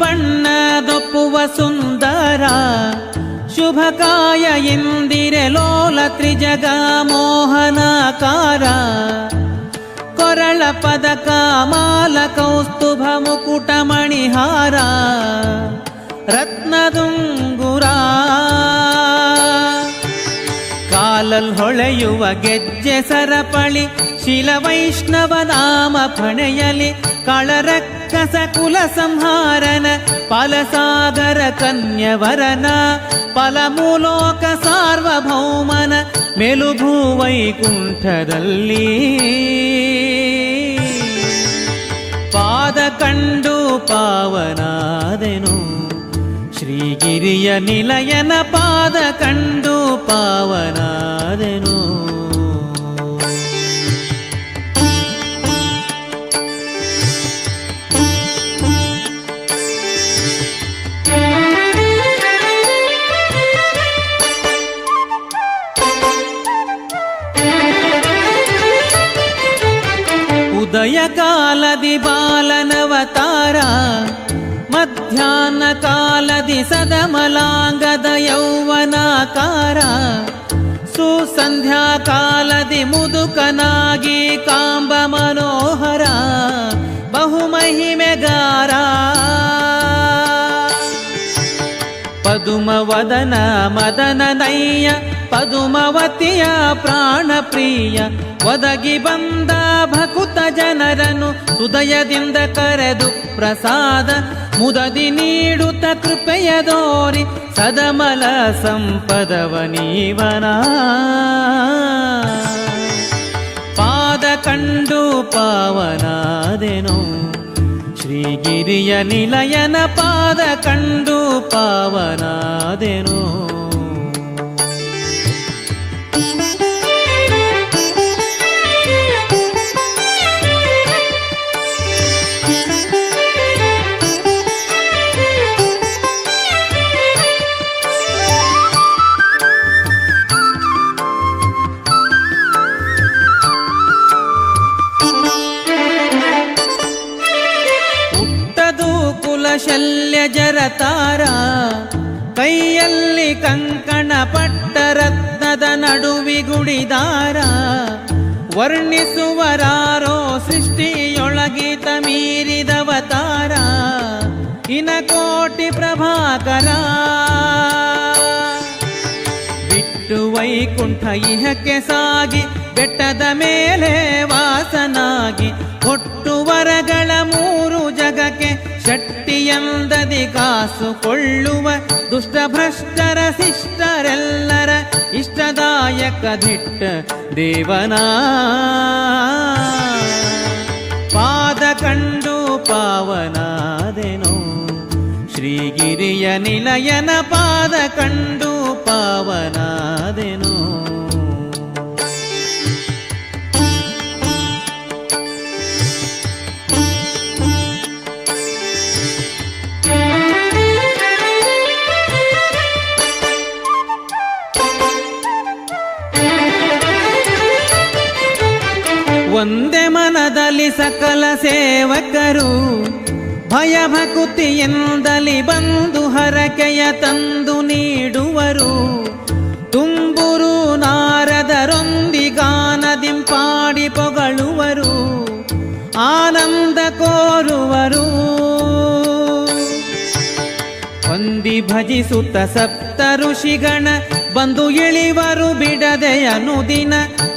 ಬಣ್ಣದೊಪ್ಪುವ ಸುಂದರ ಶುಭಕಾಯ ಇಂದಿರೆ ಲೋಲ ತ್ರಿಜಗ ಮೋಹನಾಕಾರ ಕೊರಳ ಪದಕ ಮಾಲ ಕೌಸ್ತುಭ ಮುಕುಟ ಮಣಿಹಾರ. ರತ್ನದುಂಗುರ. ಕಾಲಲ್ ಹೊಳೆಯುವ ಗೆಜ್ಜೆ ಸರಪಳಿ ಶಿಲ ವೈಷ್ಣವ ನಾಮ ಫಣೆಯಲಿ ಕಳರಕ್ಕಸ ಕುಲ ಸಂಹಾರನ ಫಲಸಾಗರ ಕನ್ಯವರನ, ಫಲಮೂಲೋಕ ಸಾರ್ವಭೌಮನ ಮೆಲುಭೂ ವೈಕುಂಠದಲ್ಲಿ ಪಾದ ಕಂಡು ಪಾವನಾದೆನು, ಶ್ರೀಗಿರಿಯ ನಿಲಯನ ಪಾದ ಕಂಡು ಪಾವನಾದೆನು. ಕಾಲದಿ ಬಾಲನವತಾರ, ಮಧ್ಯಾಹ್ನ ಕಾಲದಿ ಸದಮಲಾಂಗದ ಯೌವನಾಕಾರ, ಸುಸಂಧ್ಯಾ ಕಾಲದಿ ಮುದುಕನಾಗಿ ಕಾಂಬ ಮನೋಹರ, ಬಹುಮಹಿಮೆಗಾರ. ಪದುಮವದನ ಮದನ ನಯ್ಯ ಪದುಮವತಿಯ ಪ್ರಾಣ ಪ್ರಿಯ ಒದಗಿ ಬಂದ ಭಕುತ ಜನರನ್ನು ಹೃದಯದಿಂದ ಕರೆದು ಪ್ರಸಾದ ಮುದದಿ ನೀಡುತ್ತ ಕೃಪೆಯ ದೋರಿ ಸದಮಲ ಸಂಪದವ ನೀವನ. ಪಾದ ಕಂಡು ಪಾವನಾದೆನು. ಶ್ರೀಗಿರಿಯ ನಿಲಯನ ಪಾದ ಕಂಡು ಪಾವನಾದೆನು. ಕುಲಶಲ್ಯ ಜರತಾರ, ಕೈಯಲ್ಲಿ ಕಂಕಣ ಪಟ್ಟ ರತ್ನದ ನಡುವಿಗುಡಿದಾರ ವರ್ಣಿಸುವರಾರೋ ಸೃಷ್ಟಿಯೊಳಗಿತ ಮೀರಿದವತಾರ ಇನ ಕೋಟಿ ಪ್ರಭಾಕರ. ಬಿಟ್ಟು ವೈಕುಂಠ ಇಹಕ್ಕೆ ಸಾಗಿ, ಬೆಟ್ಟದ ಮೇಲೆ ವಾಸನಾಗಿ ಕೊಟ್ಟು ವರಗಳ ಮೂರು ಜಗಕ್ಕೆ ಶಕ್ತಿಯಂದದಿ ಕಾಸು ಕೊಳ್ಳುವ ದುಷ್ಟ ಭ್ರಷ್ಟರ ಶಿಷ್ಟರೆಲ್ಲರ ಇಷ್ಟದಾಯಕ ದಿಟ್ಟ ದೇವನ. ಪಾದ ಕಂಡು ಪಾವನಾದೆನೋ. ಶ್ರೀಗಿರಿಯ ನಿಲಯನ ಪಾದ ಕಂಡು ಪಾವನಾದೆನು. ಸಕಲ ಸೇವಕರು ಭಯ ಭಕುತಿಯಿಂದಲಿ ಬಂದು ಹರಕೆಯ ತಂದು ನೀಡುವರು. ತುಂಬುರು ನಾರದರೊಂದಿಗಾನದಿಂಪಾಡಿ ಪೊಗಳುವರು. ಆನಂದ ಕೋರುವರು. ಹೊಂದಿ ಭಜಿಸುತ್ತ ಸಪ್ತ ಋಷಿಗಣ ಬಂದು ಇಳಿವರು ಬಿಡದೆ ಅನುದಿನ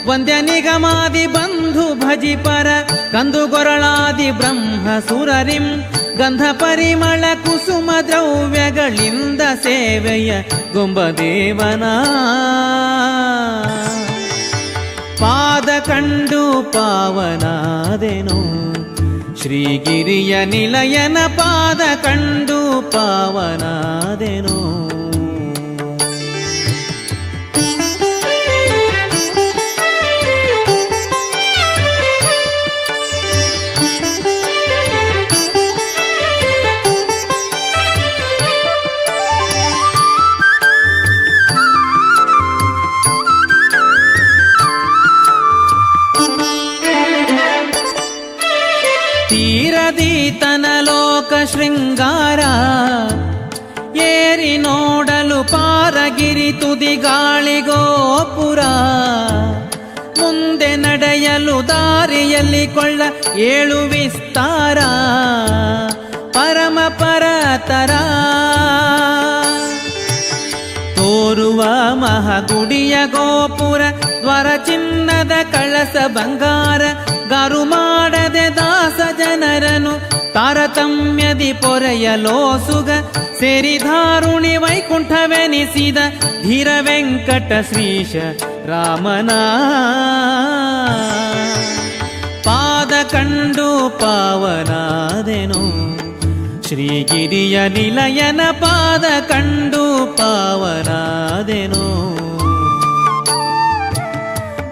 ವಂದ್ಯ ನಿಗಮಾದಿ ಬಂಧು ಭಜಿಪರ ಕಂದು ಗೊರಳಾದಿ ಬ್ರಹ್ಮ ಸುರರಿಂ. ಗಂಧ ಪರಿಮಳ ಕುಸುಮ ದ್ರವ್ಯಗಳಿಂದ ಸೇವೆಯ ಗುಂಬದೇವನ. ಪಾದ ಕಂಡು ಪಾವನಾದೆನು. ಶ್ರೀಗಿರಿಯ ನಿಲಯನ ಪಾದ ಕಂಡು ಪಾವನಾದೆನು. ಶೃಂಗಾರ ಏರಿ ನೋಡಲು ಪಾರಗಿರಿ ತುದಿ ಗಾಳಿಗೋಪುರ ಮುಂದೆ ನಡೆಯಲು ದಾರಿಯಲ್ಲಿ ಕೊಳ್ಳ ಏಳು ವಿಸ್ತಾರ. ಪರಮ ಪರತರ. ತೋರುವ ಮಹಗುಡಿಯ ಗೋಪುರ, ದ್ವರ ಚಿನ್ನದ ಕಳಸ ಬಂಗಾರ ಗಾರು ಮಾಡದೆ ದಾಸ ಜನರನು ತಾರತಮ್ಯದಿ ಪೊರೆಯಲೋಸುಗ ಸೇರಿ ಧಾರುಣಿ ವೈಕುಂಠವೆನಿಸಿದ ಧೀರ ವೆಂಕಟ ಶ್ರೀಶ ರಾಮನ ಪಾದ ಕಂಡು ಪಾವನಾದೆನು ಶ್ರೀಗಿರಿಯ ನಿಲಯನ ಪಾದ ಕಂಡು ಪಾವನಾದೆನು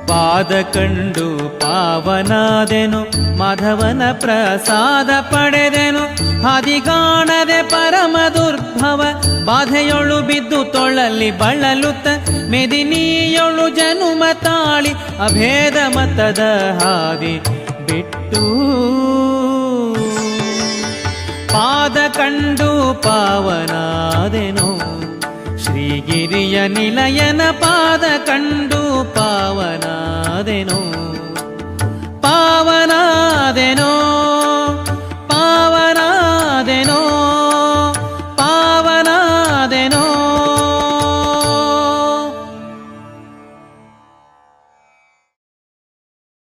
ಪಾದ ಕಂಡು ಪಾವನಾದೆನು, ಮಾಧವನ ಪ್ರಸಾದ ಪಡೆದೆನು. ಹಾದಿಗಾಣದೆ ಪರಮ ದುರ್ಭವ, ಬಾಧೆಯೊಳು ಬಿದ್ದು ತೊಳಲಿ ಬಳಲುತ್ತ, ಮೆದಿನಿಯೊಳು ಜನುಮ ತಾಳಿ, ಅಭೇದ ಮತದ ಹಾದಿ ಬಿಟ್ಟು. ಪಾದ ಕಂಡು ಪಾವನಾದೆನು, ಶ್ರೀಗಿರಿಯ ನಿಲಯನ ಪಾದ ಕಂಡು ಪಾವನಾದೆನು. ಕಾಣದೆನೋ